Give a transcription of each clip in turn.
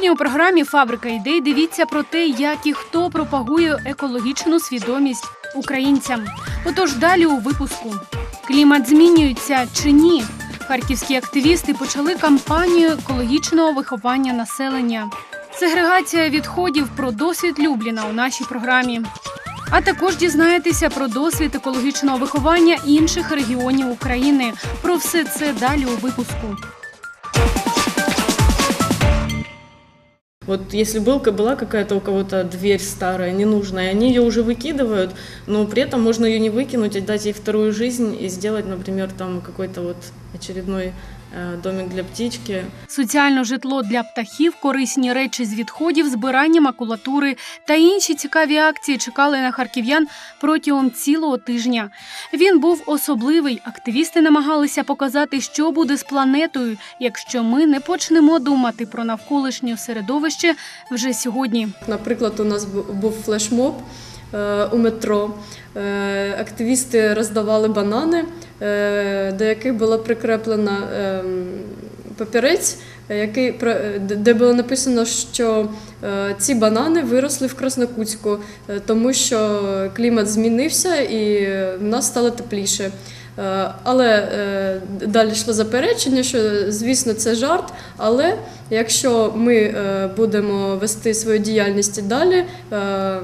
Сьогодні у програмі Фабрика ідей дивіться про те, як і хто пропагує екологічну свідомість українцям. Отож, далі у випуску: клімат змінюється чи ні? Харківські активісти почали кампанію екологічного виховання населення. Сегрегація відходів про досвід Любліна у нашій програмі. А також дізнаєтеся про досвід екологічного виховання інших регіонів України. Про все це далі у випуску. Вот если был, была какая-то у кого-то дверь старая, ненужная, они ее уже выкидывают, но при этом можно ее не выкинуть, а дать ей вторую жизнь и сделать, например, там какой-то вот очередной домик для птички. Соціальне житло для птахів, корисні речі з відходів, збирання макулатури та інші цікаві акції чекали на харків'ян протягом цілого тижня. Він був особливий. Активісти намагалися показати, що буде з планетою, якщо ми не почнемо думати про навколишнє середовище вже сьогодні. Наприклад, у нас був флешмоб е, у метро. Е, Активісти роздавали банани, е, до яких була прикреплена ем, папірець, е, де- було написано, що ці банани виросли в Краснокутську, тому що клімат змінився і в нас стало тепліше. Але далі йшло заперечення, що звісно це жарт. Але якщо ми будемо вести свою діяльність і далі, е,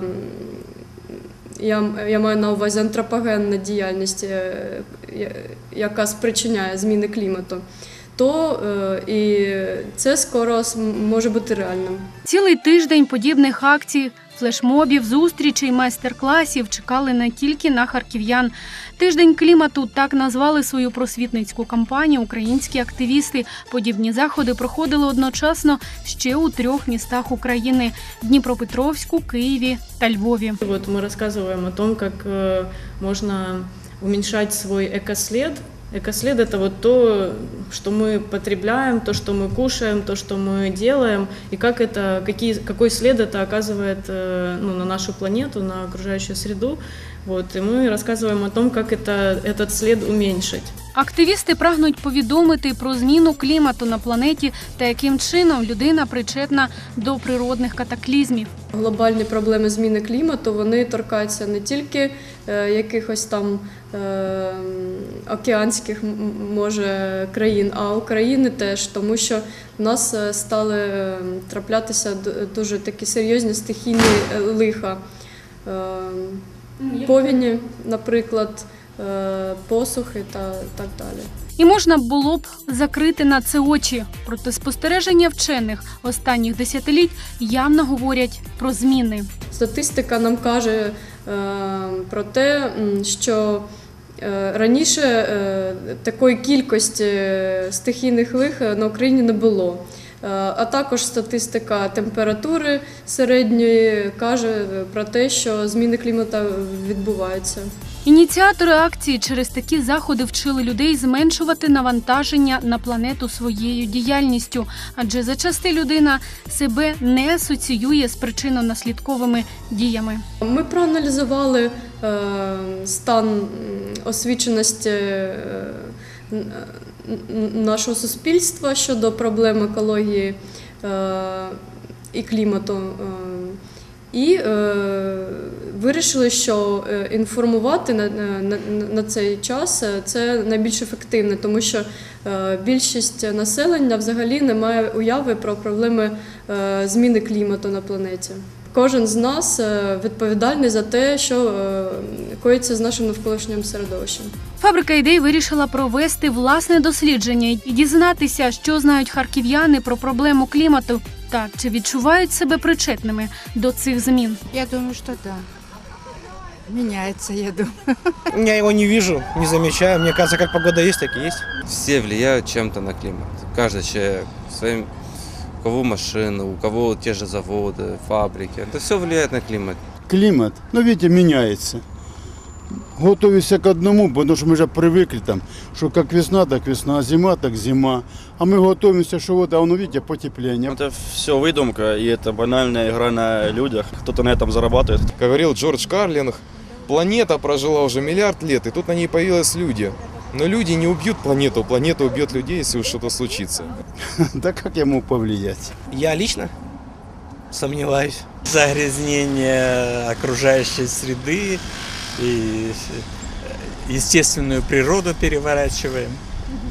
я, я маю на увазі антропогенна діяльність, е, яка спричиняє зміни клімату, то е, і це скоро може бути реальним. Цілий тиждень подібних акцій, флешмобів, зустрічей, майстер-класів чекали не тільки на харків'ян. Тиждень клімату так назвали свою просвітницьку кампанію українські активісти. Подібні заходи проходили одночасно ще у трьох містах України: Дніпропетровську, Києві та Львові. Вот мы рассказываем о том, как э, можно уменьшать свой экослед. Экослед это вот то, что мы потребляем, то, что мы кушаем, то, что мы делаем, и как это, какие, какой след это оказывает э, ну, на нашу планету, на окружающую среду. Вот, и мы рассказываем о том, как это, этот след уменьшить. Активісти прагнуть повідомити про зміну клімату на планеті та яким чином людина причетна до природних катаклізмів. Глобальні проблеми зміни клімату вони торкаються не тільки е, якихось там е, океанських може країн, а України теж, тому що в нас е, стали траплятися дуже такі серйозні стихійні е, лиха. Е, Повіні, наприклад, е, посухи та так далі. І можна було б закрити на це очі. Проте спостереження вчених останніх десятиліть явно говорять про зміни. Статистика нам каже е, про те, що е, раніше е, такої кількості стихійних лих на Україні не було. Е, А також статистика температури середньої каже про те, що зміни клімату відбуваються. Ініціатори акції через такі заходи вчили людей зменшувати навантаження на планету своєю діяльністю, адже зачасти людина себе не асоціює з причинно-наслідковими діями. Ми проаналізували е, стан освіченості е, нашого суспільства щодо проблем екології е, і клімату. е, І е, вирішили, що інформувати на, на, на- цей час це найбільш ефективно, тому що більшість населення взагалі не має уяви про проблеми зміни клімату на планеті. Кожен з нас відповідальний за те, що коїться з нашим навколишнім середовищем. Фабрика ідей вирішила провести власне дослідження і дізнатися, що знають харків'яни про проблему клімату та чи відчувають себе причетними до цих змін. Я думаю, что да. Меняется, я думаю. Я его не вижу, не замечаю. Мне кажется, как погода есть, так и есть. Все влияют чем-то на климат. Каждый человек своим, у кого машины, у кого те же заводы, фабрики. Это все влияет на климат. климат, ну, видите, меняется. Готовимся к одному, потому что мы же привыкли там, что как весна, так весна, а зима, так зима. А мы готовимся, что вот, а оно, видите, потепление. Это все выдумка, и это банальная игра на людях. Кто-то на этом зарабатывает. Как говорил Джордж Карлинг, планета прожила уже миллиард лет, и тут на ней появились люди. Но люди не убьют планету, планета убьет людей, если уж что-то случится. Да как я мог повлиять? Я лично сомневаюсь. загрязнение окружающей среды и э, естественную природу переворачиваем.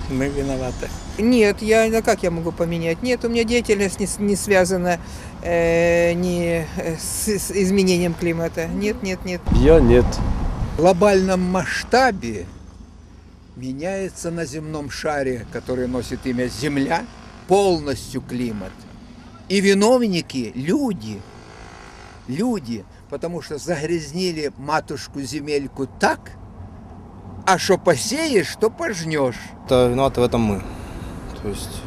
Мы виноваты. Нет, я, ну как я могу поменять? Нет, у меня деятельность не, не связана э, ни э, с, с изменением климата. Нет, нет, нет. Я нет. В глобальном масштабе меняется на земном шаре, который носит имя Земля, полностью климат. И виновники – люди. Люди, потому что загрязнили матушку-земельку так, а что посеешь, то пожнешь. Это виноваты в этом мы. То есть,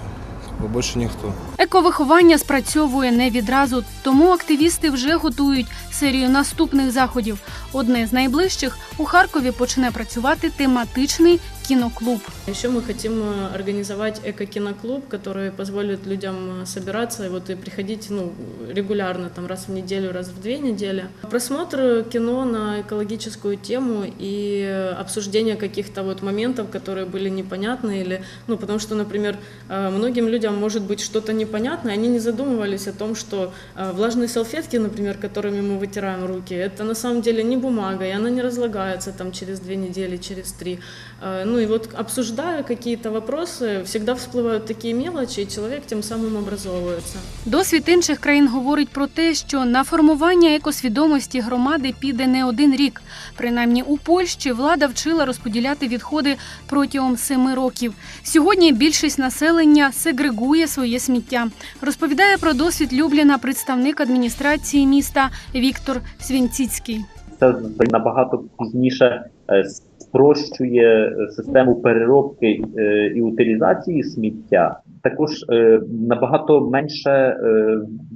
как бы больше никто. Ековиховання спрацьовує не відразу, тому активісти вже готують серію наступних заходів. Одне з найближчих у Харкові почне працювати тематичний кіноклуб. Еще мы хотим э, организовать эко-киноклуб, который позволит людям э, собираться и вот и приходить ну, регулярно, там раз в неделю, раз в две недели. Просмотр кино на экологическую тему и э, обсуждение каких-то вот моментов, которые были непонятны или, ну, потому что, например, э, многим людям может быть что-то непонятно, они не задумывались о том, что э, влажные салфетки, например, которыми мы вытираем руки, это на самом деле не бумага, и она не разлагается там через две недели, через три. Э, Ну и вот обсуждая какие-то вопросы, всегда всплывают такие мелочи, и человек тем самым образовывается. Досвід інших країн говорить про те, що на формування екосвідомості громади піде не один рік. Принаймні у Польщі влада вчила розподіляти відходи протягом семи років. Сьогодні більшість населення сегрегує своє сміття. Розповідає про досвід Любліна представник адміністрації міста Віктор Свінціцький. це набагато пізніше е, спрощує е, систему переробки е, і утилізації сміття. Також е, набагато менше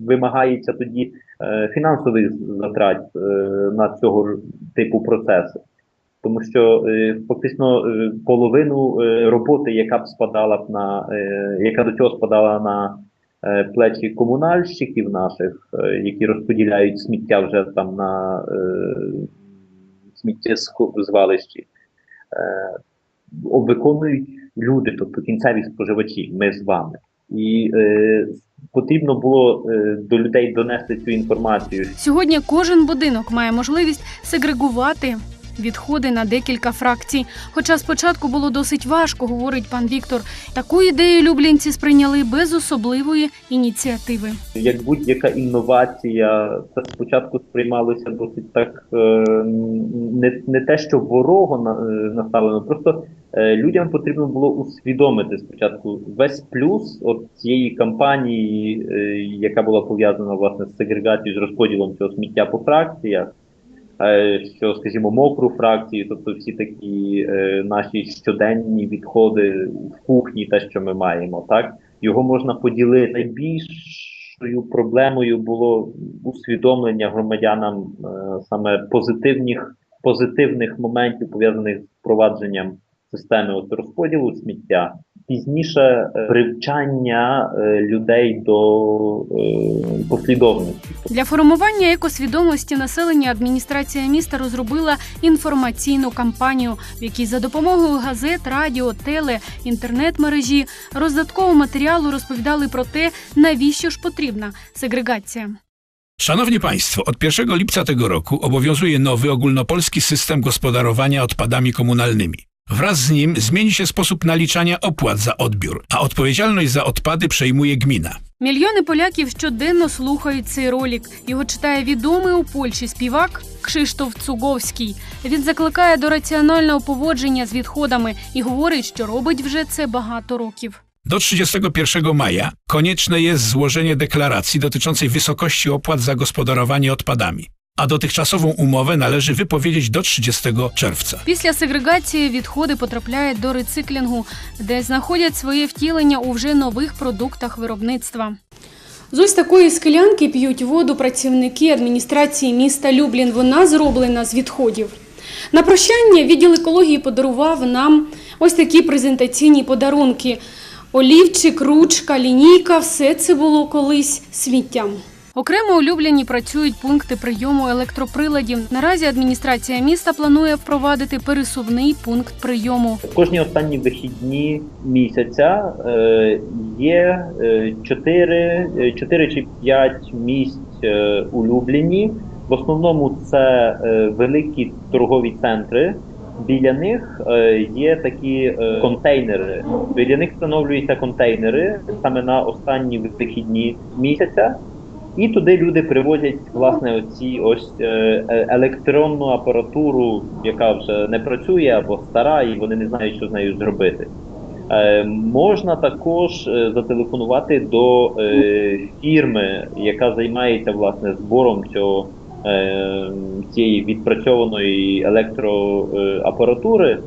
вимагається тоді фінансових затрат на цього типу процеси. Тому що фактично половину роботи, яка б спадала б на яка до цього спадала на плечі комунальщиків наших, які розподіляють сміття вже там на сміттєзвалищі, виконують люди, тобто кінцеві споживачі, ми з вами. І е, потрібно було е, до людей донести цю інформацію, Сьогодні кожен будинок має можливість сегрегувати відходи на декілька фракцій. Хоча спочатку було досить важко, говорить пан Віктор. Таку ідею люблінці сприйняли без особливої ініціативи. як будь-яка інновація, це спочатку сприймалося досить так е, не, не те, що ворого е, наставлено, просто е, людям потрібно було усвідомити спочатку весь плюс от цієї кампанії, яка була пов'язана власне з сегрегацією, з розподілом цього сміття по фракціях. Е, Що, скажімо, мокру фракцію, тобто всі такі е, наші щоденні відходи в кухні, те, що ми маємо, так його можна поділити. Найбільшою проблемою було усвідомлення громадянам е, саме позитивних, позитивних моментів, пов'язаних з впровадженням системи розподілу сміття. Пізніше е, привчання е, людей до е, послідовності. Для формування екосвідомості населення адміністрація міста розробила інформаційну кампанію, в якій за допомогою газет, радіо, теле, інтернет-мережі, роздаткового матеріалу розповідали про те, навіщо ж потрібна сегрегація. Szanowni Państwo, od 1 lipca tego roku obowiązuje nowy ogólnopolski system gospodarowania odpadami komunalnymi. Wraz z nim zmieni się sposób naliczania opłat za odbiór, a odpowiedzialność za odpady przejmuje gmina. Мільйони поляків щоденно слухають цей ролик. Його читає відомий у Польщі співак Кшиштоф Цуговський. Він закликає до раціонального поводження з відходами і говорить, що робить вже це багато років. Do 31 maja konieczne jest złożenie deklaracji dotyczącej wysokości opłat za gospodarowanie odpadami, A dotychczasową umowę należy wypowiedzieć do 30 czerwca. Після сегрегації відходи потрапляють до рециклінгу, де знаходять своє втілення у вже нових продуктах виробництва. З ось такої склянки п'ють воду працівники адміністрації міста Люблін. Вона зроблена з відходів. На прощання відділ екології подарував нам ось такі презентаційні подарунки. Олівчик, ручка, лінійка все це було колись сміттям. Окремо у Любліні працюють пункти прийому електроприладів. Наразі адміністрація міста планує впровадити пересувний пункт прийому. Кожні останні вихідні місяця е, є е, 4, е, 4 чи 5 місць е, у Любліні. В основному це е, великі торгові центри. Біля них е, є такі е, контейнери. Біля них встановлюються контейнери саме на останні вихідні місяця. І туди люди привозять власне оці ось е, е, електронну апаратуру, яка вже не працює або стара, і вони не знають, що з нею зробити. Е, можна також зателефонувати до фірми, яка займається власне збором цього цієї відпрацьованої електроапаратури,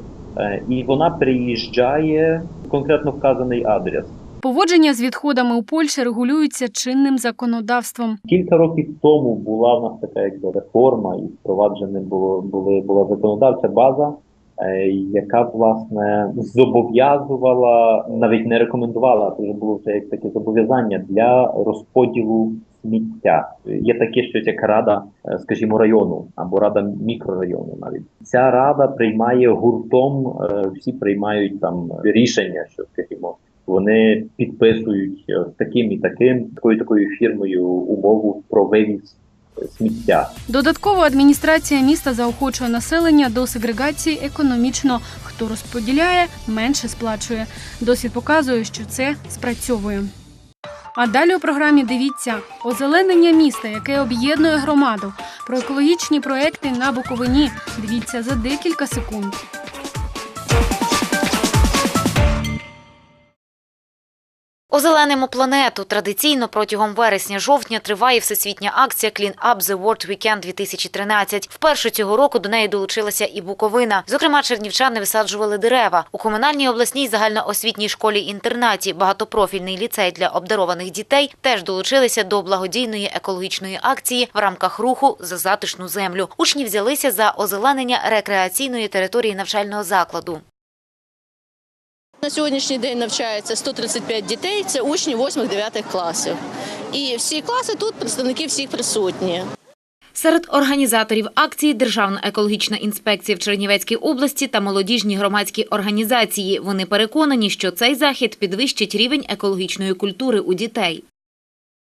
і вона приїжджає в конкретно вказаний адрес. Поводження з відходами у Польщі регулюється чинним законодавством. Кілька років тому була в нас така якби реформа, і впроваджена було були була законодавча база, е, яка власне зобов'язувала, навіть не рекомендувала, а вже було вже як таке зобов'язання для розподілу сміття. Є таке щось як рада, е, скажімо, району або рада мікрорайону. Навіть ця рада приймає гуртом, е, всі приймають там рішення, що скажімо. Вони підписують е, таким і таким, такою такою фірмою умову про вивіз сміття. Додатково адміністрація міста заохочує населення до сегрегації економічно. Хто розподіляє, менше сплачує. Досвід показує, що це спрацьовує. А далі у програмі дивіться озеленення міста, яке об'єднує громаду, про екологічні проекти на Буковині. Дивіться за декілька секунд. Озеленимо планету. Традиційно протягом вересня-жовтня триває всесвітня акція Clean Up the World Weekend 2013. Вперше цього року до неї долучилася і Буковина. Зокрема, чернівчани висаджували дерева. У комунальній обласній загальноосвітній школі-інтернаті багатопрофільний ліцей для обдарованих дітей теж долучилися до благодійної екологічної акції в рамках руху за затишну землю. Учні взялися за озеленення рекреаційної території навчального закладу. На сьогоднішній день навчається 135 дітей, це учні 8-9 класів. І всі класи тут представники всіх присутні. Серед організаторів акції Державна екологічна інспекція в Чернівецькій області та молодіжні громадські організації. Вони переконані, що цей захід підвищить рівень екологічної культури у дітей.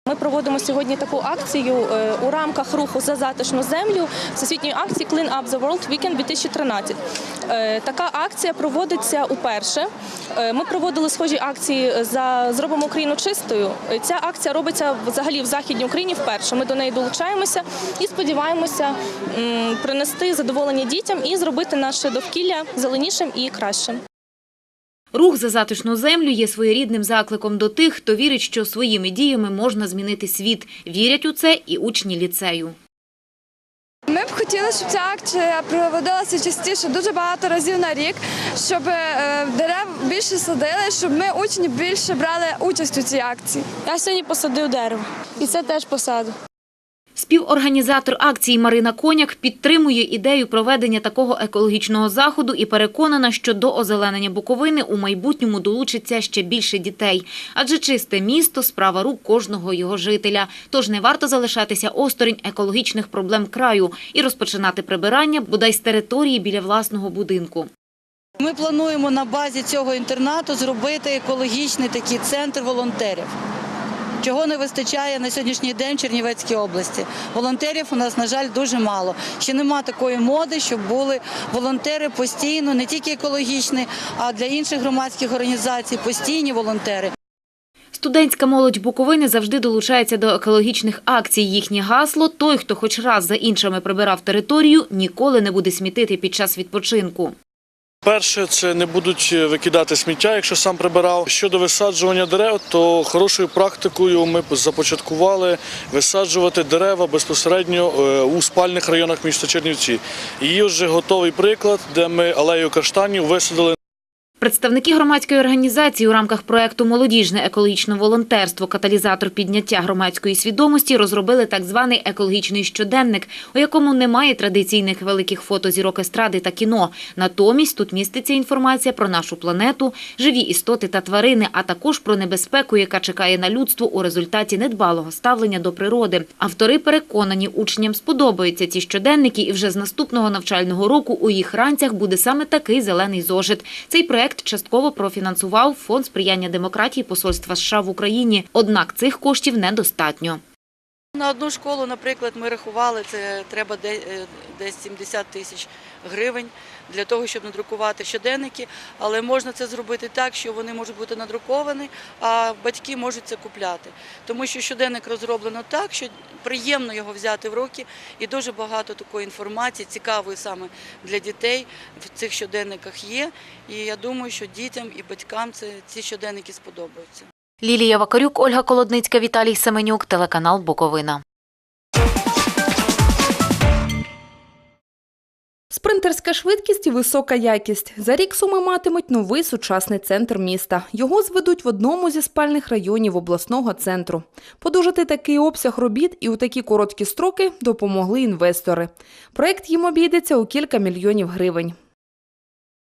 Ми проводимо сьогодні таку акцію е, у рамках руху за затишну землю всесвітньої акції Clean Up the World Weekend 2013. Е, Така акція проводиться уперше. Е, Ми проводили схожі акції за зробимо Україну чистою. Ця акція робиться взагалі в західній Україні вперше. Ми до неї долучаємося і сподіваємося принести задоволення дітям і зробити наше довкілля зеленішим і кращим. Рух за затишну землю є своєрідним закликом до тих, хто вірить, що своїми діями можна змінити світ. Вірять у це і учні ліцею. Ми б хотіли, щоб ця акція проводилася частіше, дуже багато разів на рік, щоб е, дерев більше садили, щоб ми учні більше брали участь у цій акції. Я сьогодні посадив дерево, і це теж посаду. Співорганізатор акції Марина Коняк підтримує ідею проведення такого екологічного заходу і переконана, що до озеленення Буковини у майбутньому долучиться ще більше дітей. Адже чисте місто – справа рук кожного його жителя. Тож не варто залишатися осторонь екологічних проблем краю і розпочинати прибирання бодай з території біля власного будинку. Ми плануємо на базі цього інтернату зробити екологічний такий центр волонтерів. Чого не вистачає на сьогоднішній день в Чернівецькій області. Волонтерів у нас, на жаль, дуже мало. Ще нема такої моди, щоб були волонтери постійно, не тільки екологічні, а для інших громадських організацій постійні волонтери. Студентська молодь Буковини завжди долучається до екологічних акцій. Їхнє гасло – той, хто хоч раз за іншими прибирав територію, ніколи не буде смітити під час відпочинку. Перше, це не будуть викидати сміття, якщо сам прибирав. Щодо висаджування дерев, то хорошою практикою ми започаткували висаджувати дерева безпосередньо е, у спальних районах міста Чернівці. Є вже готовий приклад, де ми алею каштанів висадили Представники громадської організації у рамках проекту Молодіжне екологічне волонтерство каталізатор підняття громадської свідомості розробили так званий екологічний щоденник, у якому немає традиційних великих фото зірок естради та кіно. Натомість тут міститься інформація про нашу планету, живі істоти та тварини, а також про небезпеку, яка чекає на людство у результаті недбалого ставлення до природи. Автори переконані, учням сподобаються ці щоденники, і вже з наступного навчального року у їх ранцях буде саме такий зелений зошит. Цей проект частково профінансував фонд сприяння демократії Посольства США в Україні. Однак цих коштів недостатньо. На одну школу, наприклад, ми рахували, це треба е, десь 70 тисяч гривень для того, щоб надрукувати щоденники. Але можна це зробити так, що вони можуть бути надруковані, а батьки можуть це купляти. Тому що щоденник розроблено так, що приємно його взяти в руки, і дуже багато такої інформації, цікавої саме для дітей, в цих щоденниках є. І я думаю, що дітям і батькам це ці щоденники сподобаються. Лілія Вакарюк, Ольга Колодницька, Віталій Семенюк, телеканал Буковина. Спринтерська швидкість і висока якість. За рік суми матимуть новий сучасний центр міста. Його зведуть в одному зі спальних районів обласного центру. Подужати такий обсяг робіт і у такі короткі строки допомогли інвестори. Проект їм обійдеться у кілька мільйонів гривень.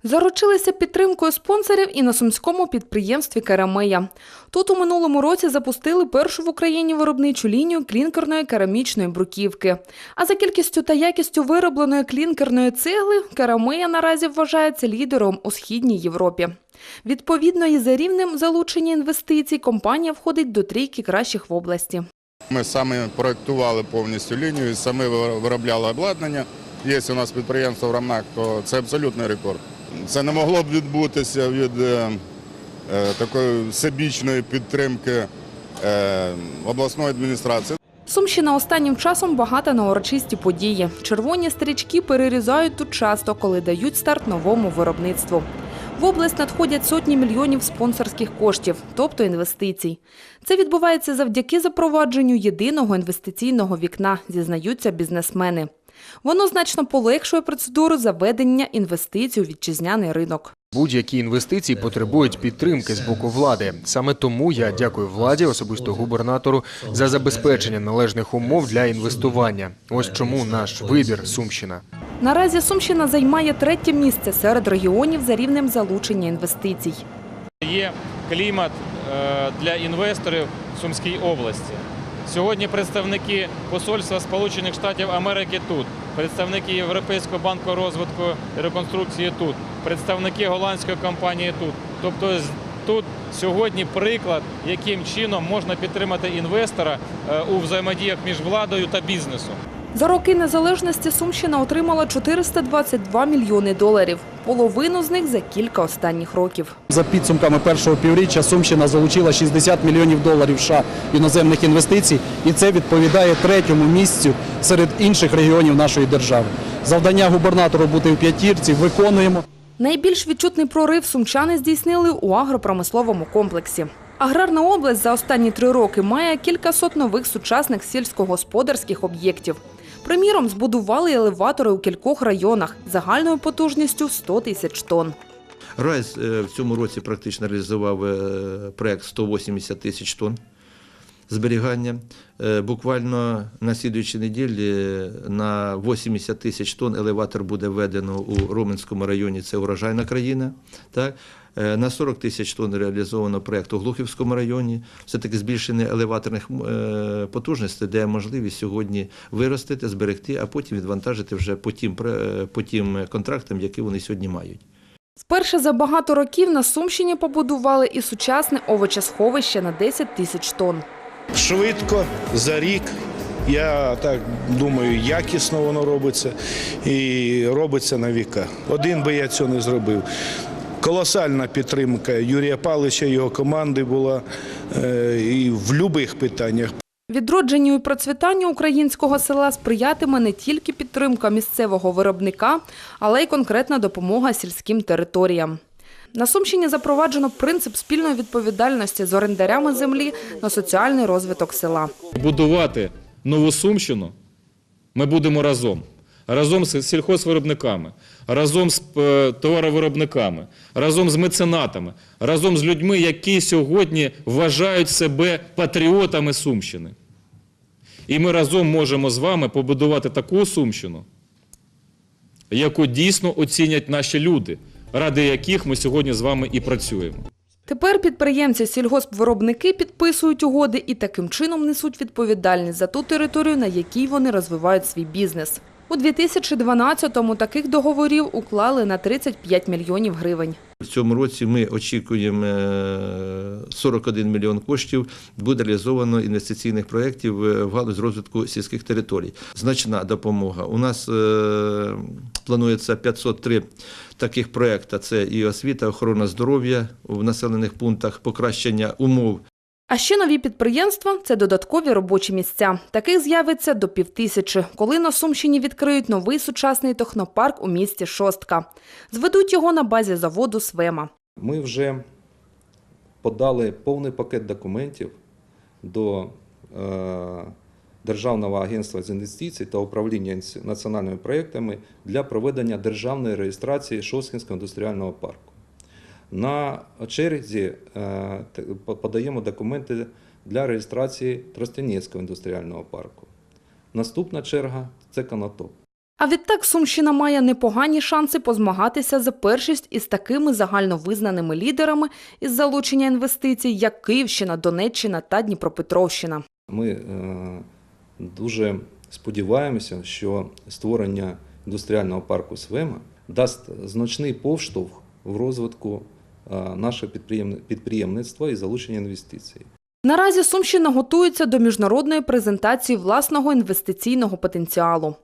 Заручилися підтримкою спонсорів і на сумському підприємстві Карамея. Тут у минулому році запустили першу в Україні виробничу лінію клінкерної керамічної бруківки. А за кількістю та якістю виробленої клінкерної цегли Карамея наразі вважається лідером у східній Європі. Відповідно, і за рівнем залучення інвестицій компанія входить до трійки кращих в області. Ми самі проєктували повністю лінію, самі виробляли обладнання. Є у нас підприємство в Рамнак, то це абсолютний рекорд. Це не могло б відбутися від е, е, такої всебічної підтримки е, обласної адміністрації. Сумщина останнім часом багата на урочисті події. Червоні стрічки перерізають тут часто, коли дають старт новому виробництву. В область надходять сотні мільйонів спонсорських коштів, тобто інвестицій. Це відбувається завдяки запровадженню єдиного інвестиційного вікна, зізнаються бізнесмени. Воно значно полегшує процедуру заведення інвестицій у вітчизняний ринок. Будь-які інвестиції потребують підтримки з боку влади. Саме тому я дякую владі, особисто губернатору, за забезпечення належних умов для інвестування. Ось чому наш вибір Сумщина. Наразі Сумщина займає третє місце серед регіонів за рівнем залучення інвестицій. Є клімат е, для інвесторів в Сумській області. Сьогодні представники Посольства Сполучених Штатів Америки тут, представники Європейського банку розвитку і реконструкції тут, представники голландської компанії тут. Тобто тут сьогодні приклад, яким чином можна підтримати інвестора е, у взаємодіях між владою та бізнесом. За роки незалежності Сумщина отримала 422 мільйони доларів. Половину з них за кілька останніх років. За підсумками першого півріччя Сумщина залучила 60 мільйонів доларів США іноземних інвестицій, і це відповідає третьому місцю серед інших регіонів нашої держави. Завдання губернатору бути в п'ятірці виконуємо. Найбільш відчутний прорив сумчани здійснили у агропромисловому комплексі. Аграрна область за останні три роки має кількасот нових сучасних сільськогосподарських об'єктів. Приміром, збудували елеватори у кількох районах загальною потужністю 100 тисяч тонн. РАЙС е, в цьому році практично реалізував е, проект 180 тисяч тонн зберігання. Е, Буквально на слідуючій неділі на 80 тисяч тонн елеватор буде введено у Роменському районі, це урожайна країна. Так? Е, На 40 тисяч тонн реалізовано проєкт у Глухівському районі. Все-таки збільшення елеваторних е, потужностей дає можливість сьогодні виростити, зберегти, а потім відвантажити вже по тим, е, по тим контрактам, які вони сьогодні мають. Вперше за багато років на Сумщині побудували і сучасне овочесховище на 10 тисяч тонн. швидко, за рік. Я так думаю, якісно воно робиться і робиться на віка. Один би я цього не зробив. Колосальна підтримка Юрія Павловича і його команди була е, і в будь-яких питаннях. Відродженню і процвітанню українського села сприятиме не тільки підтримка місцевого виробника, але й конкретна допомога сільським територіям. На Сумщині запроваджено принцип спільної відповідальності з орендарями землі на соціальний розвиток села. Будувати нову Сумщину ми будемо разом. Разом з сільхозвиробниками, разом з е, товаровиробниками, разом з меценатами, разом з людьми, які сьогодні вважають себе патріотами Сумщини. І ми разом можемо з вами побудувати таку Сумщину, яку дійсно оцінять наші люди, ради яких ми сьогодні з вами і працюємо. Тепер підприємці сільгоспвиробники підписують угоди і таким чином несуть відповідальність за ту територію, на якій вони розвивають свій бізнес. У 2012-му таких договорів уклали на 35 мільйонів гривень. В цьому році ми очікуємо е, 41 мільйон коштів буде реалізовано інвестиційних проєктів е, в галузь розвитку сільських територій. Значна допомога. У нас е, планується 503 таких проєкти. Це і освіта, охорона здоров'я в населених пунктах, покращення умов А ще нові підприємства – це додаткові робочі місця. Таких з'явиться до півтисячі, коли на Сумщині відкриють новий сучасний технопарк у місті Шостка. Зведуть його на базі заводу «Свема». Ми вже подали повний пакет документів до е, Державного агентства з інвестицій та управління національними проєктами для проведення державної реєстрації Шосткінського індустріального парку. На черзі е, подаємо документи для реєстрації Тростянецького індустріального парку. Наступна черга це Конотоп. А відтак Сумщина має непогані шанси позмагатися за першість із такими загальновизнаними лідерами із залучення інвестицій, як Київщина, Донеччина та Дніпропетровщина. Ми е, дуже сподіваємося, що створення індустріального парку Свема дасть значний повштовх в розвитку е, підприємництво підприємни- і залучення інвестицій. Наразі Сумщина готується до міжнародної презентації власного інвестиційного потенціалу.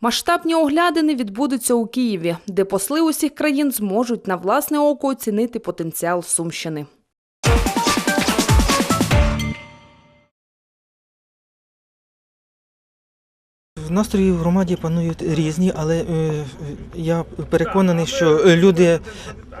Масштабні оглядини відбудуться у Києві, де посли усіх країн зможуть на власне око оцінити потенціал Сумщини. Настрої в громаді панують різні, але е, я переконаний, що е, люди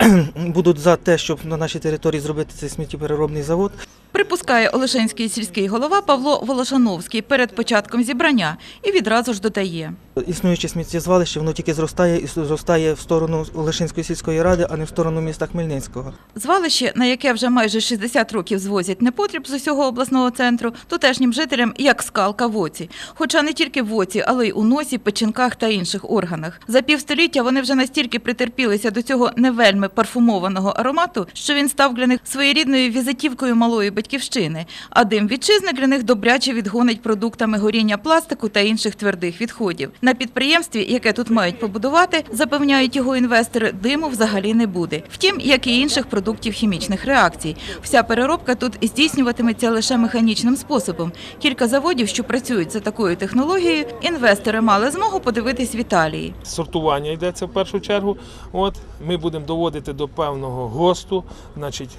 будуть за те, щоб на нашій території зробити цей сміттєпереробний завод. Припускає Олешенський сільський голова Павло Волошановський перед початком зібрання і відразу ж додає. Існуюче сміттєзвалище, воно тільки зростає і зростає в сторону Олешинської сільської ради, а не в сторону міста Хмельницького. Звалище, на яке вже майже 60 років звозять непотріб з усього обласного центру, тутешнім жителям як скалка в оці. Хоча не тільки в оці, але й у носі, печінках та інших органах. За півстоліття вони вже настільки притерпілися до цього не вельми парфумованого аромату, що він став для них своєрідною візитівкою малої батьківщини. А дим вітчизни для них добряче відгонить продуктами горіння пластику та інших твердих відходів. На підприємстві, яке тут мають побудувати, запевняють його інвестори, диму взагалі не буде. Втім, як і інших продуктів хімічних реакцій. Вся переробка тут здійснюватиметься лише механічним способом. Кілька заводів, що працюють за такою технологією, інвестори мали змогу подивитись в Італії. сортування йдеться в першу чергу. От ми будемо доводити до певного ГОСТу. Значить,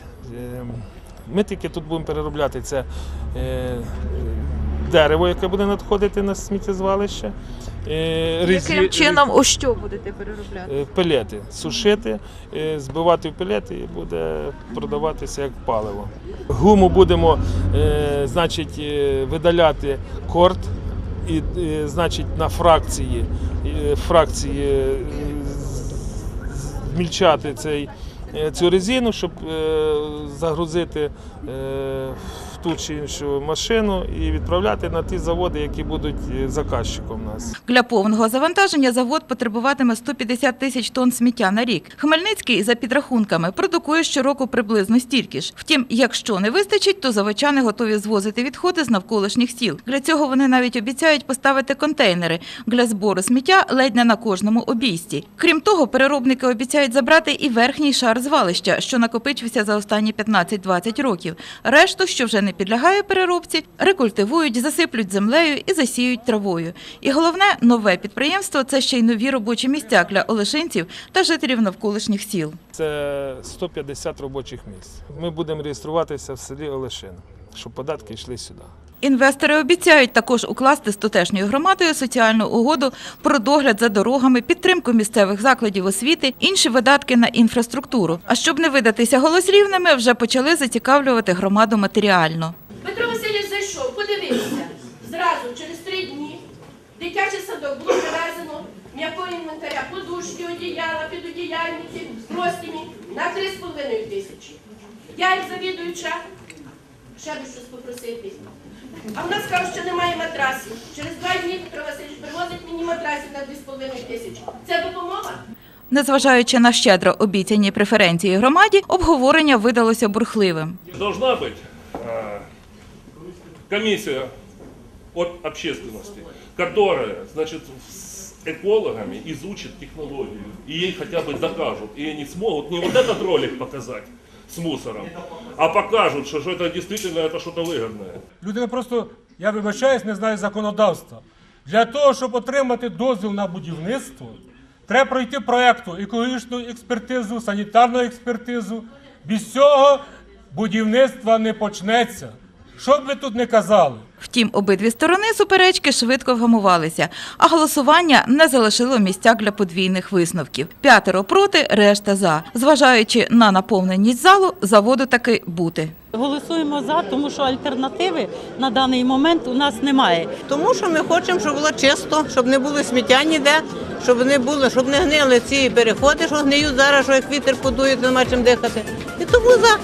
ем, ми тільки тут будемо переробляти це е, дерево, яке буде надходити на сміттєзвалище. Е, Яким чином у що будете переробляти? е, пелети сушити, е, збивати в пелети і буде продаватися як паливо. Гуму будемо значить, видаляти корт і значить, на фракції, фракції змільчати цей, цю резину, щоб загрузити ту чи іншу машину і відправляти на ті заводи, які будуть е, заказчиком нас. Для повного завантаження завод потребуватиме 150 тисяч тонн сміття на рік. Хмельницький, за підрахунками, продукує щороку приблизно стільки ж. Втім, якщо не вистачить, то заводчани готові звозити відходи з навколишніх сіл. Для цього вони навіть обіцяють поставити контейнери для збору сміття ледь не на кожному обійсті. Крім того, переробники обіцяють забрати і верхній шар звалища, що накопичився за останні 15-20 років. Решту, що вже не підлягає переробці, рекультивують, засиплють землею і засіють травою. І головне, нове підприємство це ще й нові робочі місця для олешинців та жителів навколишніх сіл. Це 150 робочих місць. Ми будемо реєструватися в селі Олешин, щоб податки йшли сюди. Інвестори обіцяють також укласти з тутешньою громадою соціальну угоду про догляд за дорогами, підтримку місцевих закладів освіти, інші видатки на інфраструктуру. А щоб не видатися голослівними, вже почали зацікавлювати громаду матеріально. Петро Васильович зайшов, подивився. Зразу через три дні дитячий садок було привезено, м'якого інвентаря, подушки, одіяла, підодіяльники, простині на 3,5 тисячі. Я як завідуюча, ще би щось попросити. А в нас кажуть, що немає матрасів. Через два дні Петро Васильович привозить мені матрасів на 2,5 тисячі. Це допомога? Незважаючи на щедро обіцяні преференції громаді, обговорення видалося бурхливим. Должна быть э, комиссия от общественности, которая, значит, с экологами изучит технологию и ей хотя бы докажут. И они смогут не вот этот ролик показать с мусором, а покажут, что, что это действительно это что-то выгодное. Людина просто, я вибачаюсь, не знає законодавства. Для того, щоб отримати дозвіл на будівництво, треба пройти проекту екологічну експертизу, санітарну експертизу. Без цього будівництва не почнеться. Що б ви тут не казали? Втім, обидві сторони суперечки швидко вгамувалися, а голосування не залишило місця для подвійних висновків. П'ятеро проти, решта за. Зважаючи на наповненість залу, заводу таки бути. Голосуємо за, тому що альтернативи на даний момент у нас немає. Тому що ми хочемо, щоб було чисто, щоб не було сміття ніде, щоб не було, щоб не гнили ці переходи, що гниють зараз, що як вітер подує, то нема чим дихати. І тому за.